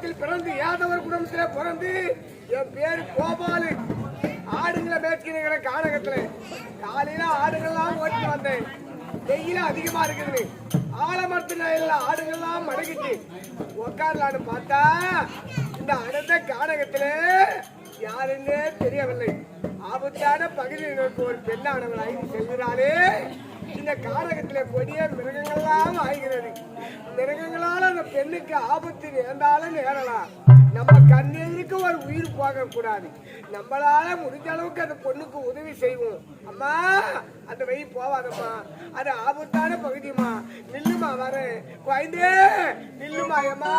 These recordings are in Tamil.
குடும்பத்தில் பிறந்து யாதவர் குடும்பத்தில் பிறந்து என் பேர் கோபாலு. ஆடுங்களை மேய்க்கிறேங்கிற கானகத்துல காலையில ஆடுகள்லாம் ஓட்டி வந்தேன். வெயில அதிகமா இருக்குது. ஆலமரத்துல எல்லாம் ஆடுகள்லாம் மடங்கிச்சு உட்காரலான்னு பார்த்தா இந்த அடந்த கானகத்துல யாருன்னு தெரியவில்லை. ஆபத்தான பகுதியினருக்கு ஒரு ஐந்து செல்கிறாளே. இந்த காரகத்துல கொடிய மிருகங்கள்லாம் ஆகிறது. மிருகங்களால அந்த பெண்ணுக்கு ஆபத்து நேர்ந்தாலும் நேரலாம். நம்ம கண்ணெதிருக்கு ஒரு உயிர் போக கூடாது நம்மளால முடிஞ்ச அளவுக்கு அந்த பொண்ணுக்கு உதவி செய்வோம். அம்மா அந்த வழி போவாதம்மா. அது ஆபத்தான பகுதிமா நில்லுமா வரேன் குழந்தே நில்லுமா அம்மா.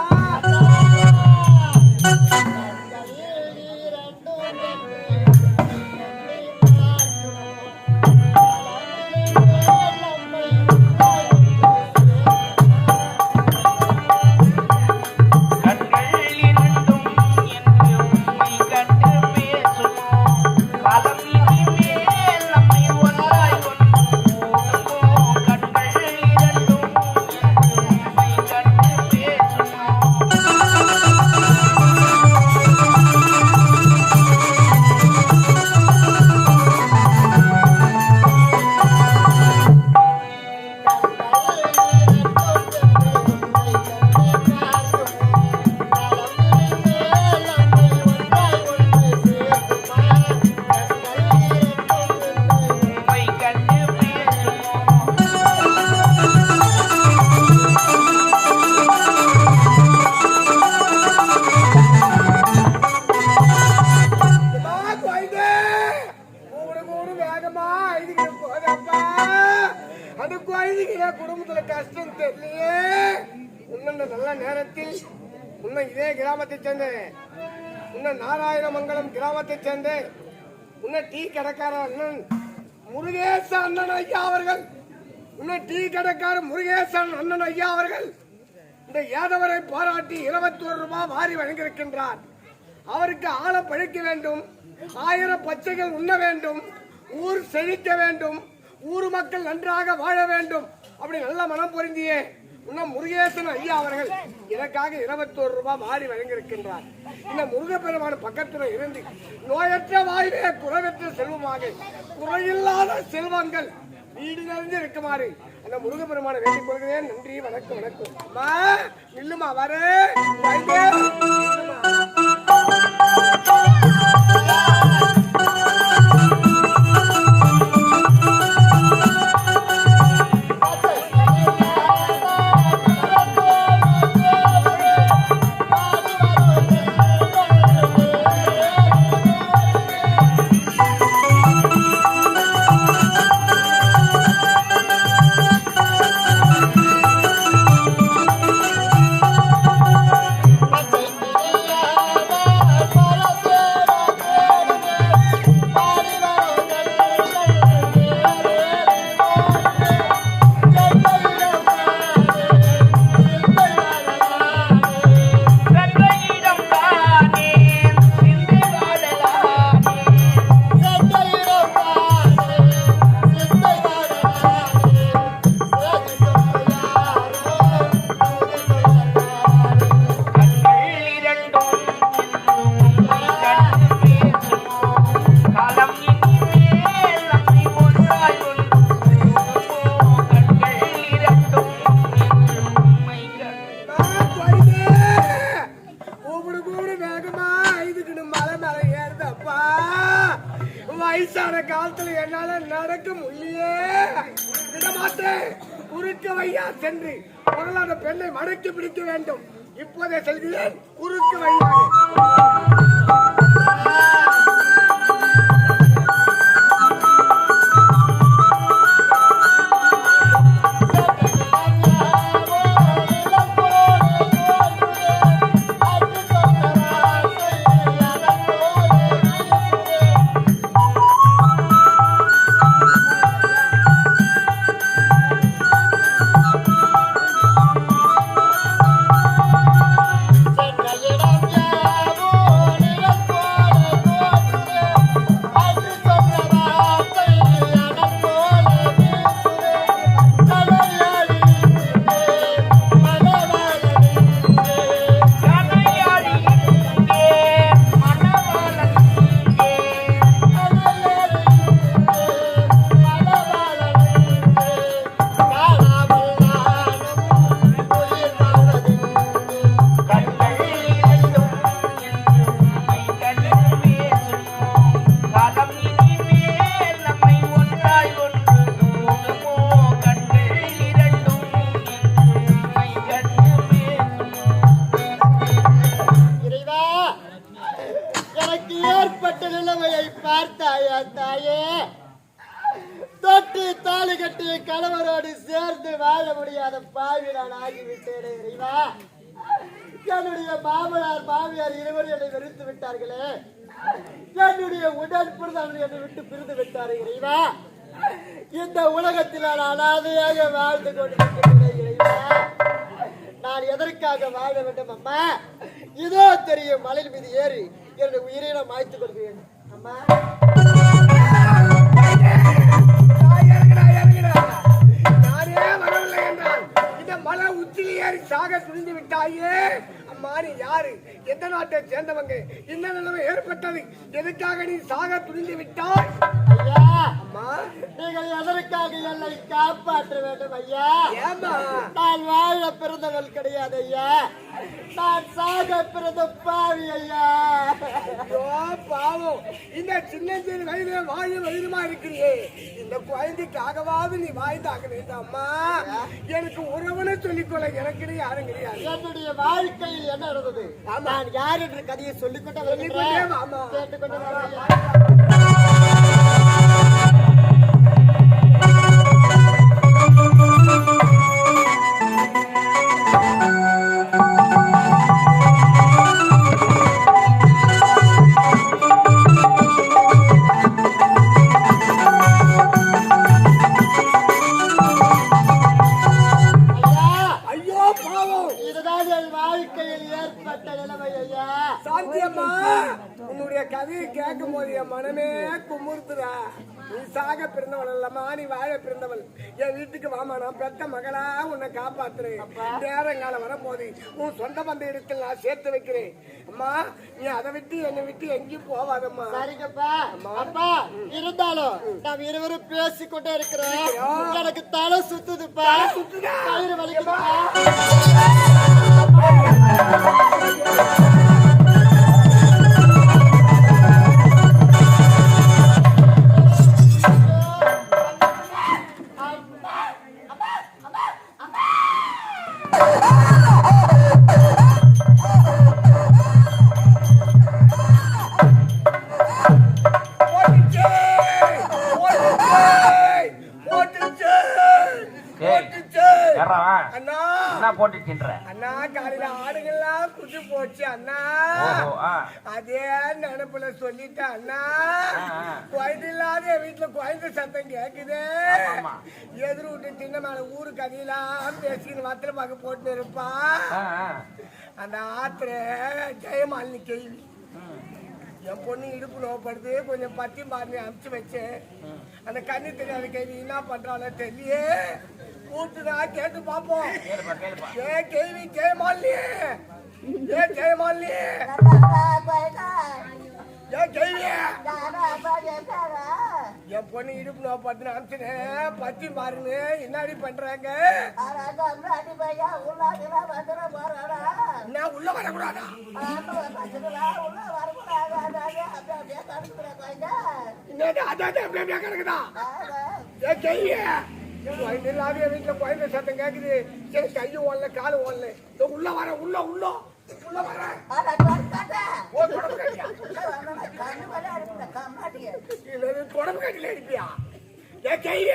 நல்ல நேரத்தில் முன்ன இதே கிராமத்தை சேர்ந்தேன் முன்ன நாராயணமங்கலம் கிராமத்தை சேர்ந்தேன் முன்ன டீ கடைக்கார அண்ணன் முருகேச அண்ணன் ஐயா அவர்கள். முன்ன டீ கடைக்கார முருகேசன் அண்ணன் ஐயா அவர்கள். இந்த யாதவரை பாராட்டி இருபத்தி ஒரு ரூபாய் வாரி வழங்கியிருக்கின்றார். அவருக்கு ஆழம் பழிக்க வேண்டும். ஆயிரம் பச்சைகள் உண்ண வேண்டும். ஊர் செழிக்க வேண்டும். ஊர் மக்கள் நன்றாக வாழ வேண்டும். அப்படி நல்ல மனம் பொருந்தியே. இன்னும் முருகேசன் ஐயா அவர்கள் இதற்காக இருபத்தோரு ரூபாய் மாறி வழங்கியிருக்கின்றார். இந்த முருகப்பெருமான பக்கத்தில் இருந்து நோயற்ற வாழ்வே குறைவற்ற செல்வமாக குறையில்லாத செல்வங்கள் வீடு நிறைந்து இருக்குமாறு அந்த முருகப்பெருமான வேண்டிக் கொள்கிறேன். நன்றி வணக்கம் வணக்கம். அம்மா இல்லுமா வர காலத்துல என்னால நடக்க முடியலையே. விட குறுக்க வையா சென்று முதல்ல அந்த பெண்ணை மடக்கி பிடிக்க வேண்டும். இப்போதே செல்கிறேன் குறுக்கு வையாக எனக்கு ஏற்பட்ட நிலமையை பார்த்தாயா தாயே? தொட்டு தாலி கட்டிய கணவரோடு சேர்ந்து வாழ முடியாத பாவி நான் ஆகிவிட்டேனே இறைவா என்னுடைய மாமனார் மாமியார் இருவரும் என்னை வெறுத்து விட்டார்களே. என்னுடைய உடன் பிறந்தவர்கள் என்னை விட்டு பிரிந்து விட்டார் இறைவா இந்த உலகத்தில் நான் அனாதையாக வாழ்ந்து கொண்டிருக்கிறேன் இறைவா நான் எதற்காக வாழ வேண்டும் அம்மா? இதோ தெரியும் மலையில் மீது ஏறி என்னுடைய உயிரை நான் மாய்த்துக் கொள்கிறேன் அம்மா நான் இறங்குடா, இறங்குடா. நானே இந்த மலை உச்சியில் ஏறி சாக துணிந்து விட்டாயே அம்மா நீ யாரு எந்த நாட்டை சேர்ந்தவங்க என்ன நிலைமை ஏற்பட்டது எதுக்காக நீ சாக துணிந்து விட்டாய் ஐயா நீங்கள் எதற்காக என்னை காப்பாற்ற வேண்டும் ஐயா? நான் வாழ பிறந்தவள் கிடையாது ஐயா. நான் சாக பிறந்த பாவி ஐயா. பாவம். இந்த சின்ன சின்ன வயதுல வாழ வயிறுமா இருக்கிறியே இந்த குழந்தைக்காகவாவது நீ வாழ்ந்தாக வேண்டாம்மா எனக்கு உறவுன்னு சொல்லிக்கொள்ள எனக்கு யாரும் கிடையாது. என்னுடைய வாழ்க்கையில் என்ன நடந்தது? நான் யார் என்ற கதையை சொல்லிக்கொண்டு. கேட்டுக்கொண்டு சாக பிறந்தவள் அல்லம்மா நீ வாழ பிறந்தவள். என் வீட்டுக்கு வாமா நான் பெத்த மகளா உன்னை காப்பாத்துறேன். நேரங்காலம் வரும்போது உன் சொந்த பந்த இடத்தில் நான் சேர்த்து வைக்கிறேன். அம்மா நீ அதை விட்டு என்னை விட்டு எங்கேயும் போவாதம்மா சரிங்கப்பா. அப்பா இருந்தாலும் நாம் இருவரும் பேசிக்கொண்டே இருக்கிறோம். எனக்கு தலை சுத்துதுப்பா. சுத்துதா? வலிக்குதுப்பா. அண்ணா காலையில ஆடுகள்லாம் குட்டி போச்சு அண்ணா. அதே நினைப்புல சொல்லிட்டேன் அண்ணா. குழந்தை இல்லாத என் வீட்டுல குழந்தை சத்தம் கேக்குது. எதிர் வீட்டு சின்ன மேல ஊரு கதையெல்லாம் பேசின்னு வத்திர பார்க்க போட்டு இருப்பா. அந்த ஆத்திர ஜெயமாலினி கேள்வி. என் பொண்ணு இடுப்பு நோப்படுது கொஞ்சம் பத்தி மாறி அனுப்பிச்சு வச்சேன். அந்த கண்ணு தெரியாத கேள்வி என்ன பண்றாளோ தெரியலையே. கூட்டுனா கேட்டு பாப்போம். ஏ கேள்வி ஜெயமாலினி ஏ ஜெயமாலினி ஏ கேள்வி என் பொண்ணு இடுப்பு நோப்படுதுன்னு அனுப்பிச்சுனேன் பத்தி மாறுன்னு என்னடி பண்றாங்க? என்ன உள்ள வரக்கூடாதா? என்னது அதான் அப்படியே கிடக்குதா? ஏ கைய வீட்டுல குழந்தை சத்தம் கேக்குது. சரி கையும் ஓடல காலும் ஓடல. உள்ள வர உள்ள உள்ள. உள்ள வர. குடம்பு கட்டில இருப்பியா கைய.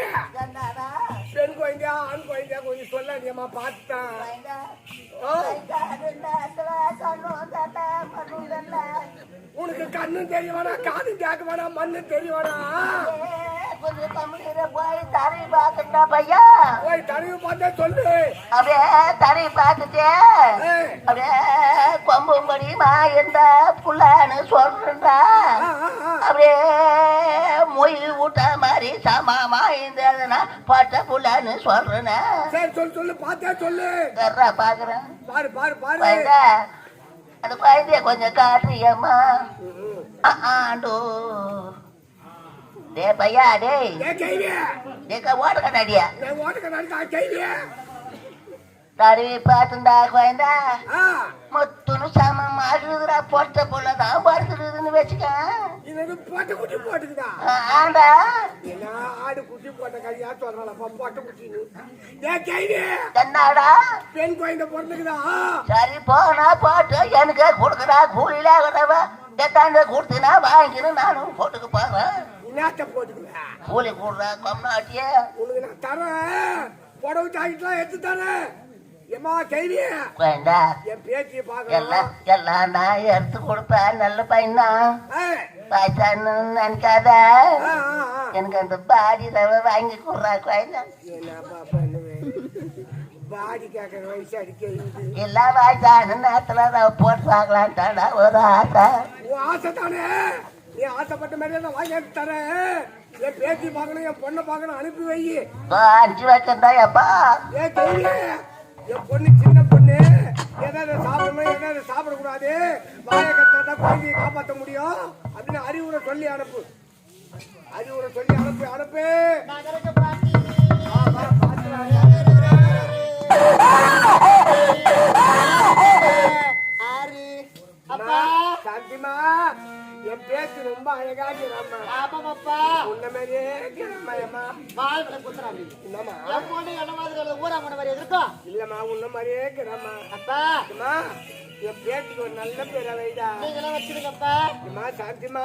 பெண் குழந்தையா ஆண் குழந்தையா கொஞ்சம் சொல்லாதியம்மா பார்த்துட்டான் உனக்கு கண்ணும் தெரிய வேணாம் காதும் கேட்க வேணாம் மண்ணும் தெரிய வேணாம் போய் பார்த்துட்டா பையா? பார்த்தா சொல்லு. அப்படியே தரை பார்த்துட்டே அப்படியே கொம்பு முடியுமா இந்த புள்ளான்னு சொல்றா. அப்படியே மொய் ஊட்ட மாதிரி சமாமா இருந்ததுன்னா பட்ட புள்ளான்னு சொல்றேன்னு சரி சொல்லு சொல்லு பார்த்தா சொல்லு. கர்றா பாக்குறேன் பாரு பாரு பாரு. அந்த குழந்தைய கொஞ்சம் காட்டுறியம்மா. ஆண்டோ. டே பையா டேய் டேக்க ஓட்ட கண்ணாடியா நடத்தா கைவிய தடவி பார்த்துண்டா குழந்தை ஆ. மொத்தம் சமம் அழுதுறா பொட்ட புள்ளதான் படுத்துடுதுன்னு வச்சுக்க. இது போட்ட குட்டி போட்டுக்குதா? ஆண்டா. என்ன ஆடு குட்டி போட்ட கதையா சொல்றாளப்பா போட்ட குட்டின்னு ஏ கைவிய என்னடா பெண் குழந்தை பிறந்துக்குதா? சரி போனா போட்டு எனக்கு கொடுக்குறா கூலியில கூடவ எத்தாண்ட கொடுத்துனா வாங்கின்னு நானும் போட்டுக்கு போறேன் போட்டுக்குவேன் கூலி கூடுற கொம்னாட்டியே உனக்கு நான் தரேன். புடவை ஜாக்கெட்லாம் எடுத்து தரேன். ஏமா என் பேச்சியை எல்லாம் பார்க்கலாம் எல்லாம் நான் எடுத்து கொடுப்பேன் நல்ல பையனா. வயசானு நினைக்காத. எனக்கு அந்த பாடி ரவை வாங்கி கொடுறா குழந்தை. பாடி கேட்கற வயசு அடிக்கிறது எல்லா வயசான நேரத்துல ரவை போட்டு வாங்கலான்ட்டாடா ஒரு ஆசை. உன் ஆசை தானே நீ ஆசைப்பட்ட மாதிரி நான் வாங்கி எடுத்து தரேன் என் பேத்தி பார்க்கணும் என் பொண்ணை பார்க்கணும் அனுப்பி வை. அஞ்சு வைக்கிறதா எப்பா? என் பொண்ணு சின்ன பொண்ணு. எதாவது சாப்பிடணும் எதாவது சாப்பிடக்கூடாது. வாயை கட்டாட்டா குழந்தையை காப்பாற்ற முடியும். அப்படின்னு அறிவுரை சொல்லி அனுப்பு. அறிவுரை சொல்லி அனுப்பு அனுப்பு. சாந்திமா என் பேச்சு ரொம்ப அழகா இருக்கிறாம்மா ஆமாம் அப்பா உன்ன மாதிரியே இருக்கிறாம்மா அம்மா வாழ் விட குத்துறாங்க. என்னம்மா? என் பொண்ணு என்ன மாதிரி ஊரா முன்ன மாதிரி இருக்கும் இல்லம்மா உன்ன மாதிரியே இருக்கிறாம்மா அப்பா. அம்மா. என் பேச்சுக்கு ஒரு நல்ல பேரை வைடா நீங்களும் வச்சிருக்கப்பா அம்மா சாந்திமா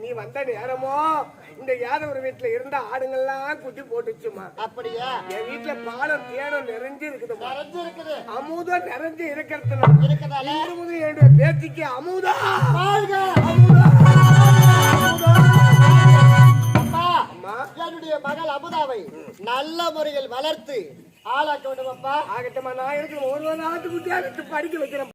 நீ வந்த நேரமோ இந்த யாதவர் வீட்டுல இருந்த ஆடுங்கள்லாம் குட்டி போட்டுச்சுமா அப்படியா? என் வீட்டுல பாலம் தேனம் நிறைஞ்சு இருக்குதுமா நிறைஞ்சு இருக்குது அமுதம் நிறைஞ்சு இருக்கிறதுனால இருக்கிறதால? என்னுடைய பேத்திக்கு அமுதா. அமுதா. என்னுடைய மகள் அமுதாவை நல்ல முறையில் வளர்த்து ஆளாக்க வேண்டும் அப்பா ஆகட்டமா நான் இருக்கிற ஒரு நாட்டு குட்டியா படிக்க வைக்கிறேன்.